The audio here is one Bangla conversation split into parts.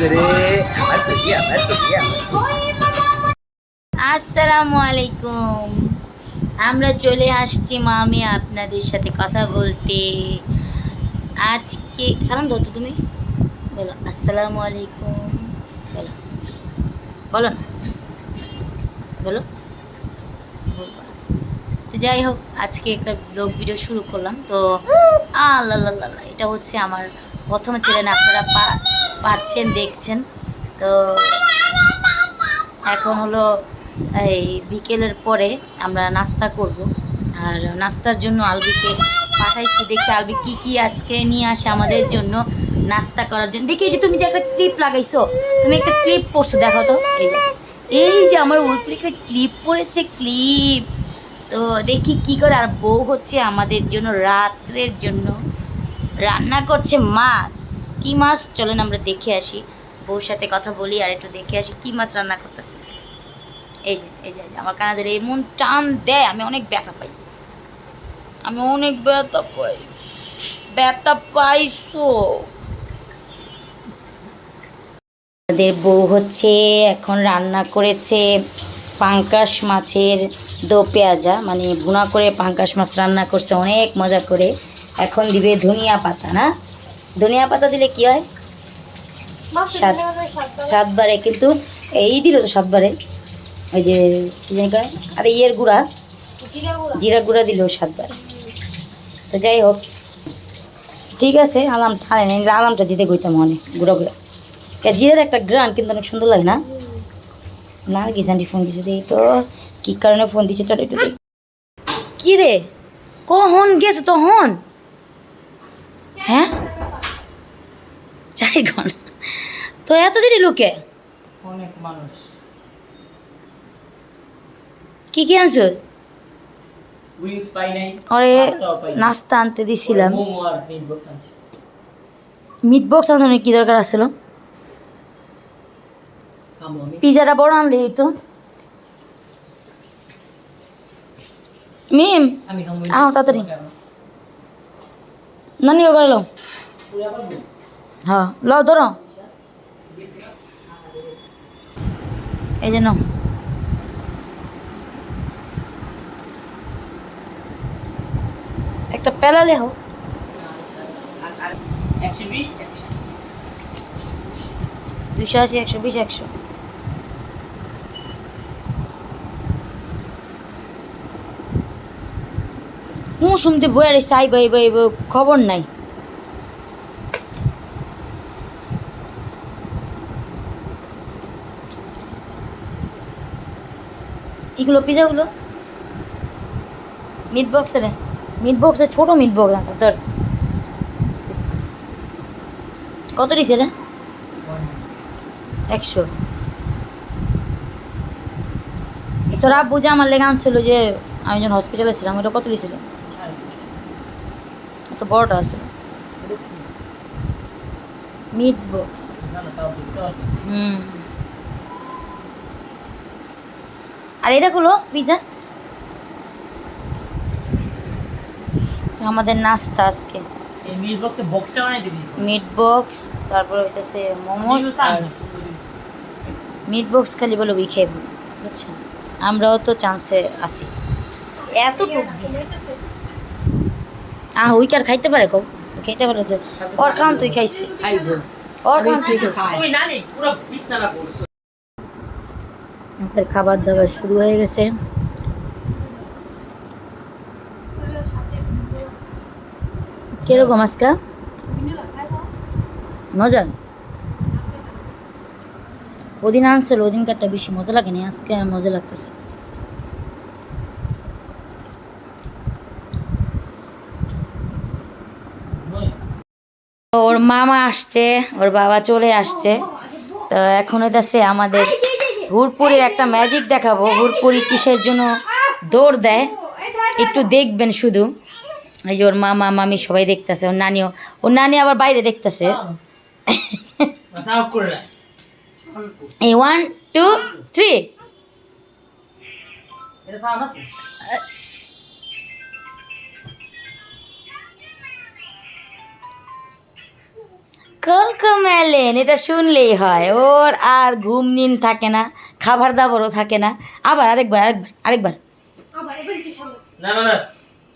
করে আসসালামু আলাইকুম। আমরা চলে আসছি মামি আপনাদের সাথে কথা বলতে। আজকে সালাম দাও তুমি। বলো, আসসালামু আলাইকুম। বলো। বলো না। বলো। তো যাই হোক, আজকে একটা ব্লগ ভিডিও শুরু করলাম। তো আল্লাহ, এটা হচ্ছে আমার প্রথম চ্যানেল আপনারা পাচ্ছেন, দেখছেন। তো এখন হলো এই বিকেলের পরে আমরা নাস্তা করব। আর নাস্তার জন্য আলবিকে পাঠাইছি। দেখি আলবি কি কি আজকে নিয়ে আসে আমাদের জন্য নাস্তা করার জন্য। দেখি এই যে তুমি যে একটা ক্লিপ লাগাইছো, তুমি একটা ক্লিপ পরছো দেখো তো। এই যে এই যে আমার একটা ক্লিপ পড়েছে ক্লিপ। তো দেখি কি করে, আর বউ হচ্ছে আমাদের জন্য, রাত্রের জন্য। রান্না করছে মাছ। কি মাছ? চলেন আমরা দেখে আসি। বউর সাথে কথা বলি আর একটু দেখে আসি কি মাছ রান্না করতেছে। এই যে এই যে আমার কানাদের এমন টান দেয়, আমি অনেক ব্যথা পাই। আমি অনেক ব্যথা পাই। ব্যথা পাইছো। আমাদের বউ হচ্ছে, এখন রান্না করেছে পাঙ্কাশ মাছের দো পেঁয়াজা মানে ভুনা করে পাঙ্কাশ মাছ রান্না করছে, অনেক মজা করে। এখন দিবে ধনিয়া পাতা না? ধনিয়া পাতা দিলে কি হয়? সাত সাতবারে। কিন্তু এই দিল তো সাতবারে। ওই যে কি জানি কয়? আর ইয়ের গুঁড়া। জিরা গুঁড়া। দিল সাতবারে। তো যাই হোক ঠিক আছে আলাম টানে নেই আলামটা দিতে গইতাম অনেক গুঁড়া গুঁড়া জিরার একটা গ্রান কিন্তু অনেক সুন্দর লাগে না? না গিসানটি ফোন দিছে দেখি তো কী কারণে ফোন দিচ্ছে চলো একটু দেখি। কি রে? কখন গেছে তখন? হ্যাঁ? চাই ঘন তো এত দেরি লোকে? অনেক মানুষ। কি কি আনছো? উইংস পাই নাই নাই। নাস্তা আনতে দিছিলাম। মিট বক্স আনছে। মিট বক্স আনতে কি দরকার আছিল পিজাটা বড় আনলে তো। মিম আমি তাড়াতাড়ি। নানি ও গেল। হ্যাঁ লও ধরো। এই যে নাও। একটা পেলালে হোক দুশো আশি একশো বিশ একশো। শুনতে বইয়ার সাই বাই বাই খবর নাই। এগুলো পিজাগুলো? মিট বক্সে রে মিট বক্সে ছোট মিট বক্স আছে তোর কত দিছে রে? একশো। তোর আব্বু যে আমার লেগে আনছিল যে আমি যখন হসপিটালে ছিলাম ওটা কত দিয়েছিল তো বড়টা আছে। মিট বক্স হুম। আর এটা গুলো পিজা আমাদের নাস্তা আজকে। মিট বক্সে তারপর হইতেছে মোমোস আর মিট বক্স খালি বলে উই খাইব বুঝছেন? আমরাও তো চান্সে আছি। এত টুক খাইতে পারে খাইতে পারে তো। ওর তুই খাইছি। ওর তুই খাইছি আমাদের খাবার দাবার শুরু হয়ে গেছে। কীরকম আজকা? মজা? ওদিন আনছিল ওদিনকারটা বেশি মজা লাগেনি আজকে মজা লাগতেছে ওর মামা আসছে, ওর বাবা চলে আসছে। তো এখন হইতেছে আমাদের হুরপুরির একটা ম্যাজিক দেখাবো। হুরপুরি কিসের জন্য দৌড় দেয়? একটু দেখবেন শুধু। এই যে ওর মামা, মামি সবাই দেখতেছে, ওর নানিও। ওর নানি আবার বাইরে দেখতেছে। এই ওয়ান টু থ্রি এটা সাউন্ড আছে কোকো মেলেন এটা শুনলেই হয়। ওর আর ঘুম নিন থাকে না খাবার দাবারও থাকে না। আবার আরেকবার আরেকবার আরেকবার। না না না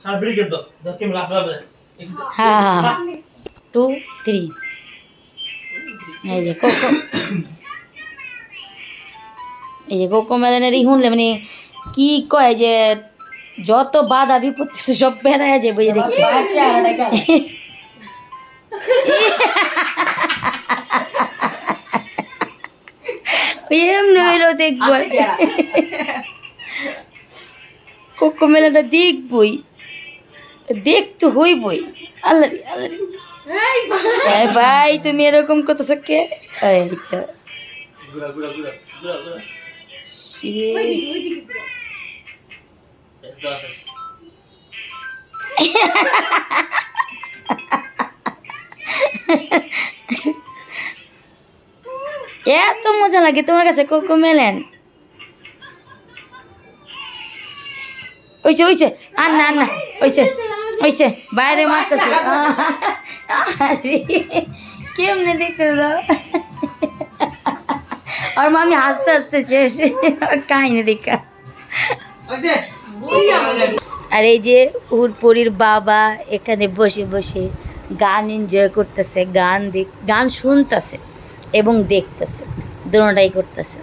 সারা বিড়ি দাও দাও লাভ লাভ হ্যাঁ হ্যাঁ হ্যাঁ টু থ্রি। এই যে কোকো এই যে কোকো মেলেনের ই শুনলে মানে কি কয় যে যত বাধা বিপত্তি সব বেড়ায় যাবে এই দেখি। এমনি হইল দেখব। কোকো মেলাটা দেখবই। দেখতে হইবই। আল্লাহ আল্লাহ ভাই। তুমি এরকম করতেছো কে? তো। গুড়া এত মজা লাগে তোমার কাছে কোকো মেলেন। ওইছে ওইছে আর না না ওইছে ওইছে বাইরে মারতেছে। কেমনে দেখতে দাও আর মামি হাসতে হাসতে শেষ আর কাহিনী দেখা। আর এই যে হুরপুরির বাবা এখানে বসে বসে গান এনজয় করতেছে গান দেখ গান শুনতেছে এবং দেখতেছে দুটাই করতেছে।